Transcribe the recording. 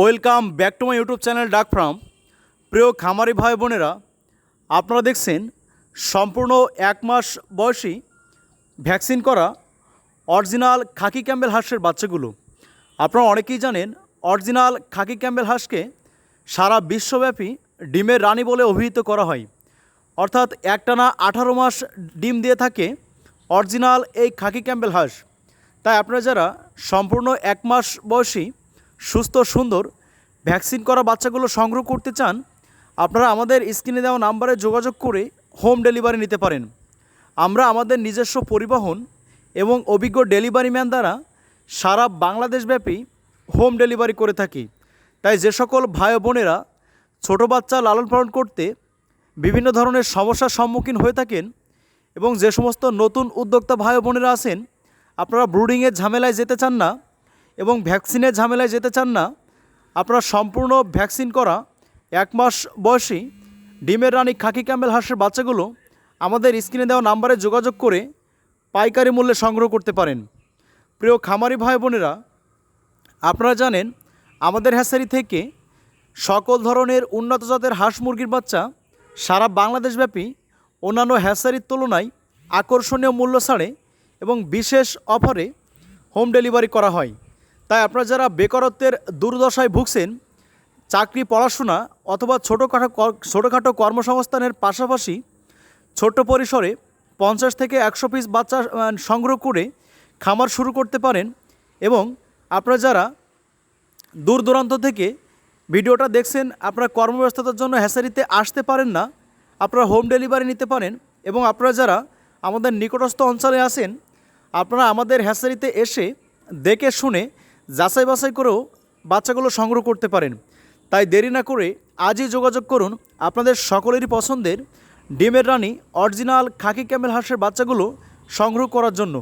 Welcome back to my YouTube channel duck farm. প্রিয় খামারি ভাই বোনেরা, আপনারা দেখছেন সম্পূর্ণ এক মাস বয়সী ভ্যাকসিন করা অরিজিনাল খাকি ক্যাম্বেল হাঁসের বাচ্চাগুলো। আপনারা অনেকেই জানেন, অরিজিনাল খাকি ক্যাম্বেল হাঁসকে সারা বিশ্বব্যাপী ডিমের রানী বলে অভিহিত করা হয়। অর্থাৎ একটানা আঠারো মাস ডিম দিয়ে থাকে অরিজিনাল এই খাকি ক্যাম্বেল হাঁস। তাই আপনারা যারা সম্পূর্ণ এক মাস বয়সী সুস্থ, সুন্দর ভ্যাকসিন করা বাচ্চাগুলো সংগ্রহ করতে চান, আপনারা আমাদের স্ক্রিনে দেওয়া নাম্বারে যোগাযোগ করে হোম ডেলিভারি নিতে পারেন। আমরা আমাদের নিজস্ব পরিবহন এবং অভিজ্ঞ ডেলিভারি ম্যান দ্বারা সারা বাংলাদেশব্যাপী হোম ডেলিভারি করে থাকি। তাই যে সকল ভাই বোনেরা ছোটো বাচ্চা লালন পালন করতে বিভিন্ন ধরনের সমস্যার সম্মুখীন হয়ে থাকেন এবং যে সমস্ত নতুন উদ্যোক্তা ভাই বোনেরা আছেন, আপনারা ব্রুডিংয়ের ঝামেলায় যেতে চান না এবং ভ্যাকসিনের ঝামেলায় যেতে চান না, আপনারা সম্পূর্ণ ভ্যাকসিন করা, এক মাস বয়সী ডিমের রানী খাকি ক্যাম্বেল হাঁসের বাচ্চাগুলো আমাদের স্ক্রিনে দেওয়া নাম্বারে যোগাযোগ করে পাইকারি মূল্যে সংগ্রহ করতে পারেন। প্রিয় খামারি ভাই বোনেরা, আপনারা জানেন, আমাদের হ্যাসারি থেকে সকল ধরনের উন্নত জাতের হাঁস মুরগির বাচ্চা সারা বাংলাদেশব্যাপী অন্যান্য হ্যাসারির তুলনায় আকর্ষণীয় মূল্য ছাড়ে এবং বিশেষ অফারে হোম ডেলিভারি করা হয়। তাই আপনারা যারা বেকারত্বের দুর্দশায় ভুগছেন, চাকরি, পড়াশোনা অথবা ছোটোখাটো ছোটোখাটো কর্মসংস্থানের পাশাপাশি ছোট পরিসরে পঞ্চাশ থেকে একশো পিস বাচ্চা সংগ্রহ করে খামার শুরু করতে পারেন এবং আপনারা যারা দূর দূরান্ত থেকে ভিডিওটা দেখছেন, আপনারা কর্মব্যস্ততার জন্য হ্যাসারিতে আসতে পারেন না, আপনারা হোম ডেলিভারি নিতে পারেন এবং আপনারা যারা আমাদের নিকটস্থ অঞ্চলে আসেন আপনারা আমাদের হ্যাসারিতে এসে দেখে শুনে যাচাই বাছাই করেও বাচ্চাগুলো সংগ্রহ করতে পারেন। তাই দেরি না করে আজই যোগাযোগ করুন আপনাদের সকলেরই পছন্দের ডিমের রানী অরিজিনাল খাকি ক্যামেল হাঁসের বাচ্চাগুলো সংগ্রহ করার জন্য।